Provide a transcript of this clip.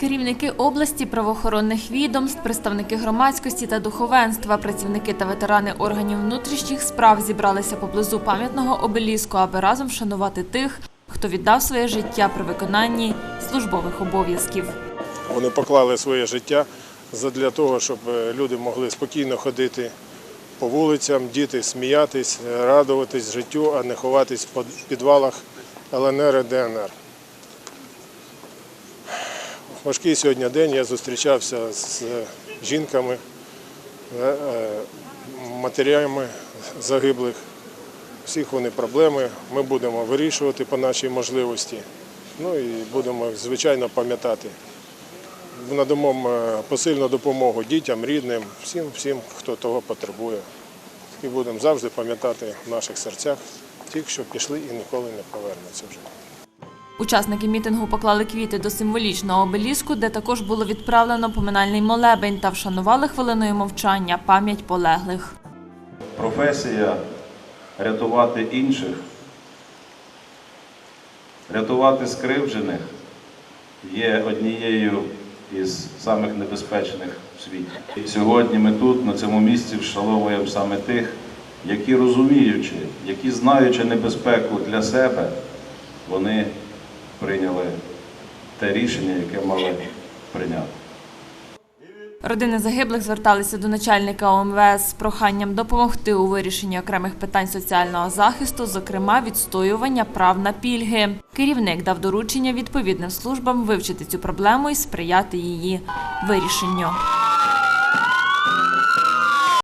Керівники області, правоохоронних відомств, представники громадськості та духовенства, працівники та ветерани органів внутрішніх справ зібралися поблизу пам'ятного обеліску, аби разом вшанувати тих, хто віддав своє життя при виконанні службових обов'язків. Вони поклали своє життя для того, щоб е, люди могли спокійно ходити по вулицям, діти сміятись, радуватись життю, а не ховатись в підвалах ЛНР і ДНР. Важкий сьогодні день я зустрічався з жінками, е, е, матерями загиблих. Всіх вони проблеми. Ми будемо вирішувати по нашій можливості. Ну і будемо, звичайно, пам'ятати надамо е, посильну допомогу дітям, рідним, всім, всім, хто того потребує. І будемо завжди пам'ятати в наших серцях тих, що пішли і ніколи не повернуться вже. Учасники мітингу поклали квіти до символічного обеліску, де також було відправлено поминальний молебень та вшанували хвилиною мовчання пам'ять полеглих. професія рятувати інших, рятувати скривджених є однією із самих небезпечних в світі. І сьогодні ми тут, на цьому місці, вшановуємо саме тих, які розуміючи, які знаючи небезпеку для себе, вони прийняли те рішення, яке мали прийняти. Родини загиблих зверталися до начальника ОМВС з проханням допомогти у вирішенні окремих питань соціального захисту, зокрема відстоювання прав на пільги. Керівник дав доручення відповідним службам вивчити цю проблему і сприяти її вирішенню.